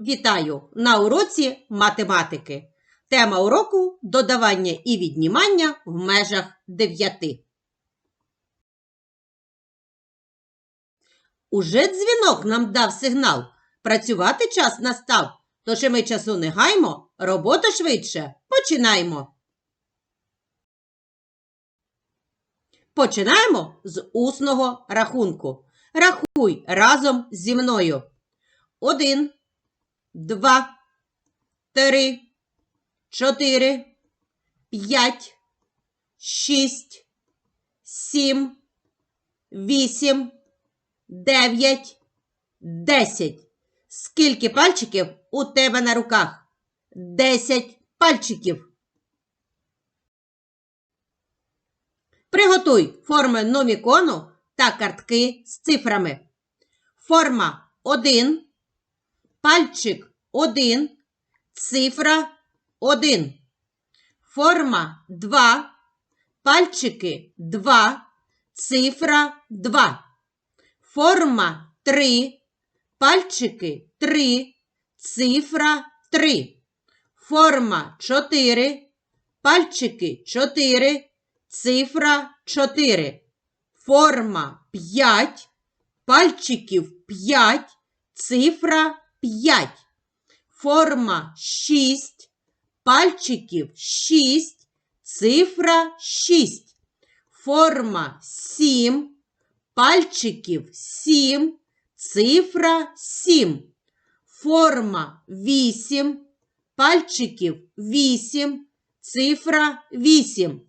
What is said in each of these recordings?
Вітаю на уроці математики. Тема уроку додавання і віднімання в межах 9. Уже дзвінок нам дав сигнал. Працювати час настав. Тож і ми часу не гаймо, роботу швидше починаємо. Починаємо з усного рахунку. Рахуй разом зі мною. Один, два, три, чотири, п'ять, шість, сім, вісім, дев'ять, десять. Скільки пальчиків у тебе на руках? Десять пальчиків. Приготуй форми номікону та картки з цифрами. Форма 1, пальчик 1, цифра 1. Форма 2, пальчики 2, цифра 2. Форма 3, пальчики 3, цифра 3. Форма 4, пальчики 4, цифра 4. Форма 5, пальчиків 5, цифра 5. Форма 6, пальчиків 6, цифра 6. Форма 7, пальчиків 7, цифра 7. Форма 8, пальчиків 8, цифра 8.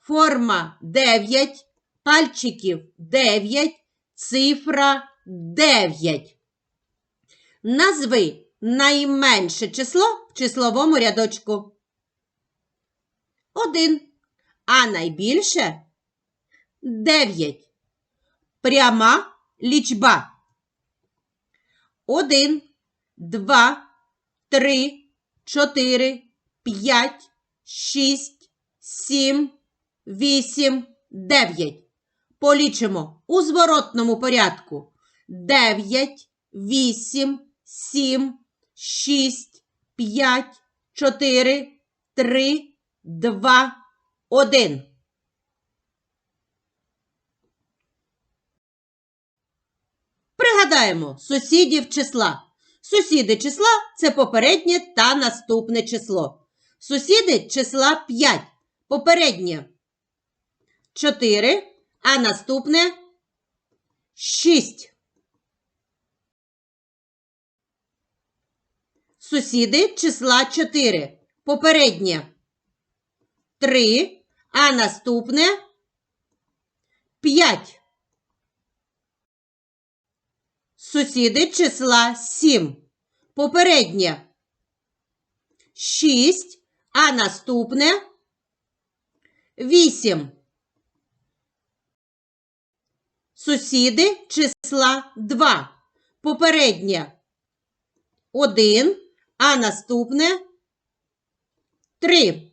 Форма 9, пальчиків 9, цифра 9. Назви найменше число в числовому рядочку. 1. А найбільше 9. Пряма лічба. 1, 2, 3, 4, 5, 6, 7, 8, 9. Полічимо у зворотному порядку. 9, 8, 7, 6, 5, 4, 3, 2, 1. Пригадаємо сусідів числа. Сусіди числа це попереднє та наступне число. Сусіди числа 5. Попереднє 4, а наступне 6. Сусіди числа 4. Попереднє 3, а наступне 5. Сусіди числа 7. Попереднє 6, а наступне 8. Сусіди числа 2. Попереднє 1, а наступне 3.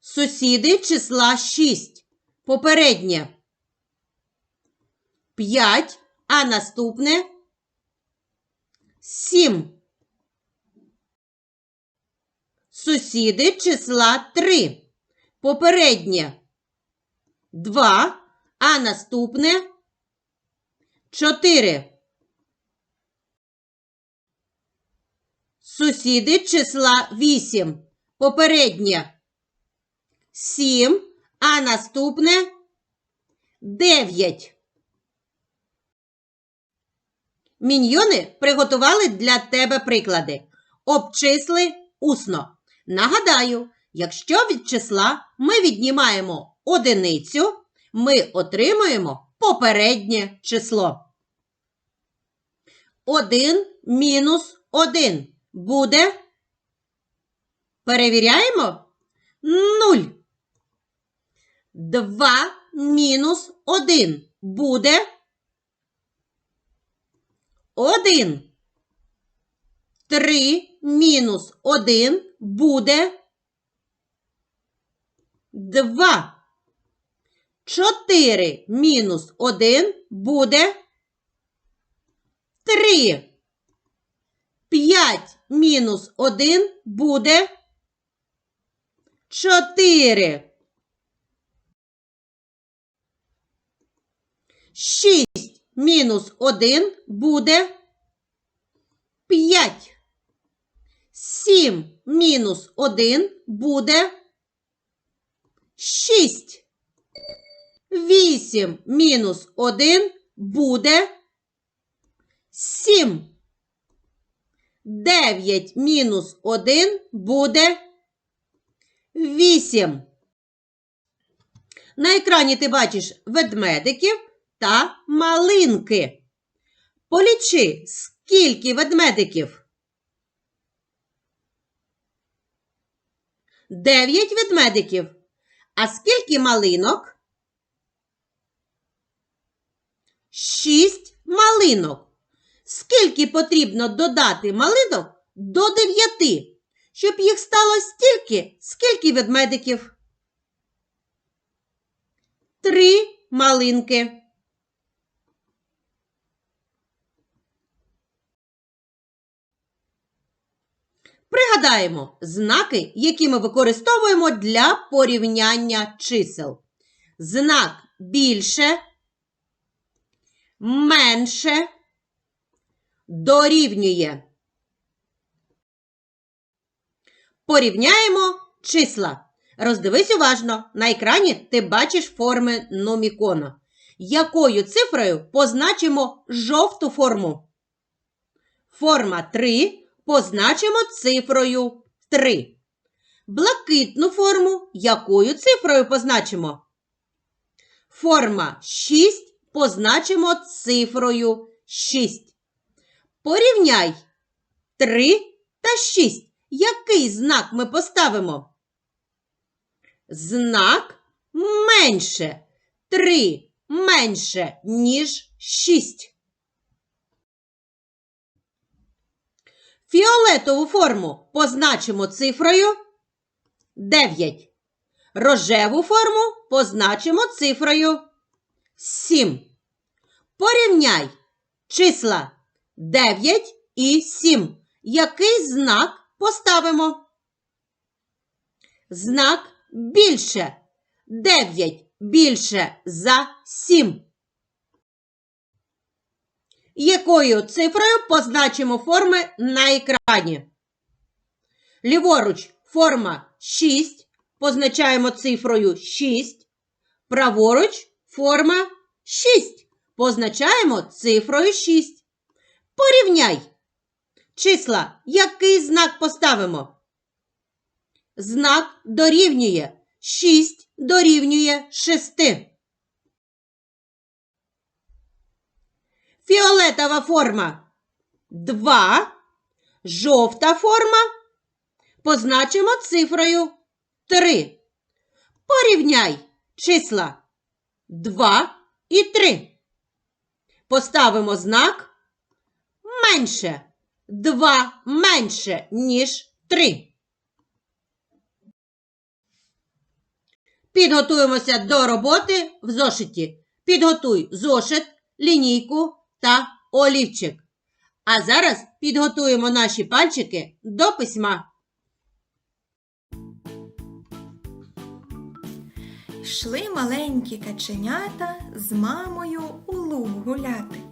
Сусіди числа 6. Попереднє 5, а наступне 7. Сусіди числа 3. Попереднє 2, а наступне 4. Сусіди числа 8. Попереднє 7, а наступне 9. Міньйони приготували для тебе приклади. Обчисли усно. Нагадаю, якщо від числа ми віднімаємо одиницю, ми отримуємо попереднє число. 1 мінус 1 буде. Перевіряємо. 0. 2 мінус 1 буде. 1. 3 мінус 1 буде 2. 4 мінус 1 буде три. П'ять мінус один буде чотири. Шість мінус один буде п'ять. Сім мінус один буде шість. Вісім мінус один буде сім. Дев'ять мінус один буде вісім. На екрані ти бачиш ведмедиків та малинки. Полічи, скільки ведмедиків? Дев'ять ведмедиків. А скільки малинок? Шість малинок. Скільки потрібно додати малинок до дев'яти, щоб їх стало стільки, скільки ведмедиків? Три малинки. Пригадаємо знаки, які ми використовуємо для порівняння чисел. Знак більше, менше, дорівнює. Порівняємо числа. Роздивись уважно. На екрані ти бачиш форми номікона. Якою цифрою позначимо жовту форму? Форма 3 позначимо цифрою 3. Блакитну форму якою цифрою позначимо? Форма 6 позначимо цифрою 6. Порівняй 3 та 6. Який знак ми поставимо? Знак менше. 3 менше, ніж 6. Фіолетову форму позначимо цифрою 9. Рожеву форму позначимо цифрою 7. Порівняй числа 9 і 7. Який знак поставимо? Знак більше. 9 більше за 7. Якою цифрою позначимо форми на екрані? Ліворуч форма 6. Позначаємо цифрою 6. Праворуч форма 6. Позначаємо цифрою 6. Порівняй. Числа. Який знак поставимо? Знак дорівнює. 6 дорівнює 6. Фіолетова форма 2. Жовта форма позначимо цифрою 3. Порівняй числа 2 і 3. Поставимо знак менше. 2 менше, ніж 3. Підготуємося до роботи в зошиті. Підготуй зошит, лінійку та олівчик. А зараз підготуємо наші пальчики до письма. Йшли маленькі каченята з мамою у луг гуляти.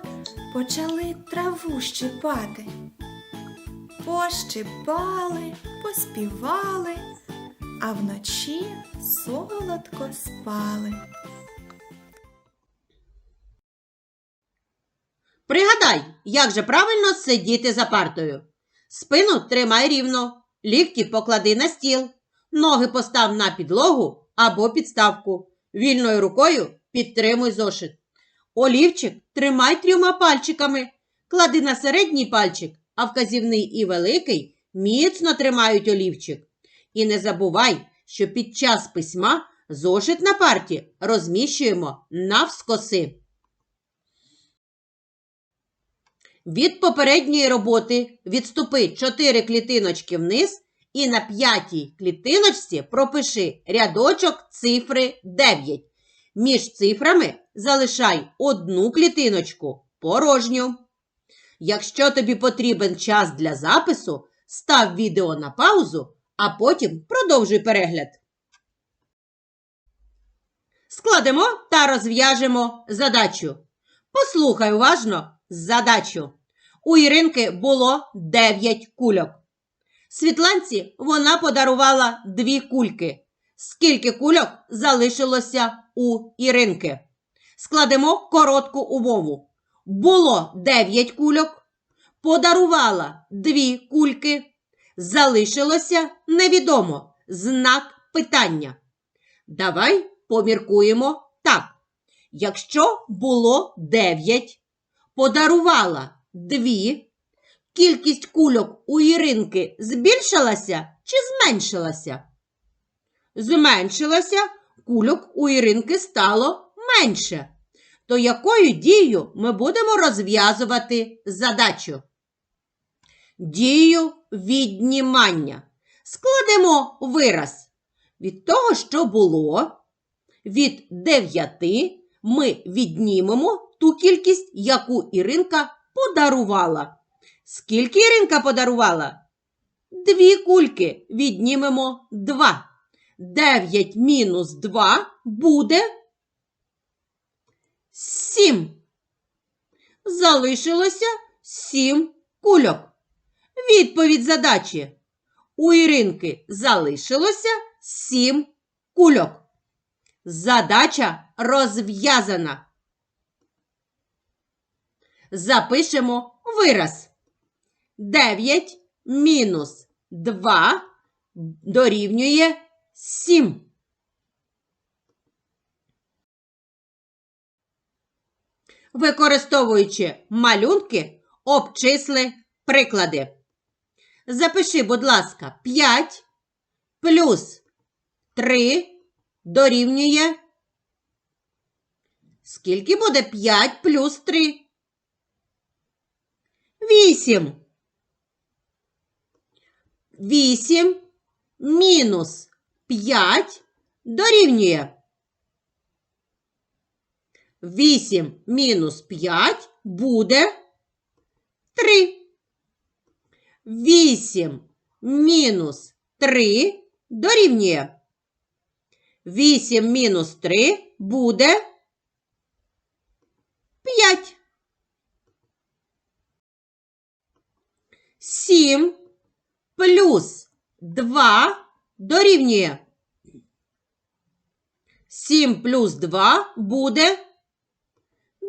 почали траву щипати. Пощипали, поспівали, а вночі солодко спали. Пригадай, як же правильно сидіти за партою. Спину тримай рівно, лікті поклади на стіл, ноги постав на підлогу або підставку. Вільною рукою підтримуй зошит. Олівчик тримай трьома пальчиками, клади на середній пальчик, а вказівний і великий міцно тримають олівчик. І не забувай, що під час письма зошит на парті розміщуємо навскоси. Від попередньої роботи відступи 4 клітиночки вниз і на п'ятій клітиночці пропиши рядочок цифри 9. Між цифрами залишай одну клітиночку порожню. Якщо тобі потрібен час для запису, став відео на паузу, а потім продовжуй перегляд. Складемо та розв'яжемо задачу. Послухай уважно задачу. У Іринки було 9 кульок. Світланці вона подарувала дві кульки. Скільки кульок залишилося у Іринки? Складемо коротку умову. Було 9 кульок, подарувала дві кульки. Залишилося невідомо. Знак питання. Давай поміркуємо так. Якщо було 9, подарувала дві. Кількість кульок у Іринки збільшилася чи зменшилася? Зменшилася, кульок у Іринки стало менше. То якою дією ми будемо розв'язувати задачу? Дію віднімання. Складемо вираз. Від того, що було, від 9 ми віднімемо ту кількість, яку Іринка подарувала. Скільки Іринка подарувала? Дві кульки віднімемо 2. 9 мінус 2 буде 7. Залишилося 7 кульок. Відповідь задачі. У Іринки залишилося 7 кульок. Задача розв'язана. Запишемо вираз. 9 мінус 2 дорівнює 7. Використовуючи малюнки, обчисли приклади. Запиши, будь ласка, 5 плюс 3 дорівнює. Скільки буде 5 плюс 3? 8. 8 мінус 5 дорівнює. 8 мінус 5 буде 3. 8 мінус 3 дорівнює. 8 мінус 3 буде 5. 7 плюс 2 дорівнює. 7 плюс 2 буде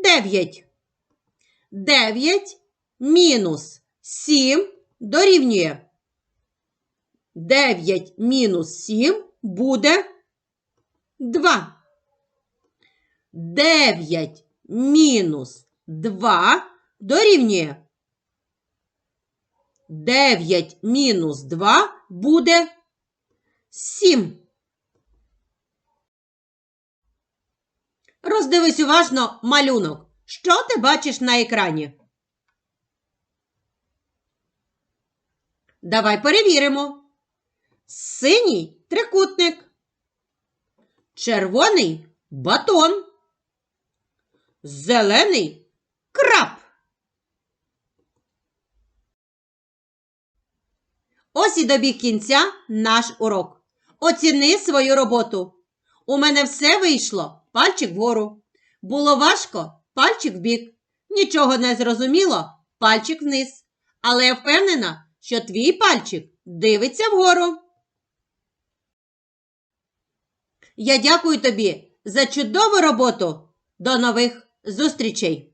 9. 9 мінус 7 дорівнює. 9 мінус 7 буде 2. 9 мінус 2 дорівнює. 9 мінус 2 буде 7. Роздивись уважно малюнок. Що ти бачиш на екрані? Давай перевіримо. Синій трикутник. Червоний батон. Зелений краб. Ось і добіг кінця наш урок. Оціни свою роботу. У мене все вийшло. Пальчик вгору. Було важко, пальчик вбік. Нічого не зрозуміло, пальчик вниз. Але я впевнена, що твій пальчик дивиться вгору. Я дякую тобі за чудову роботу. До нових зустрічей!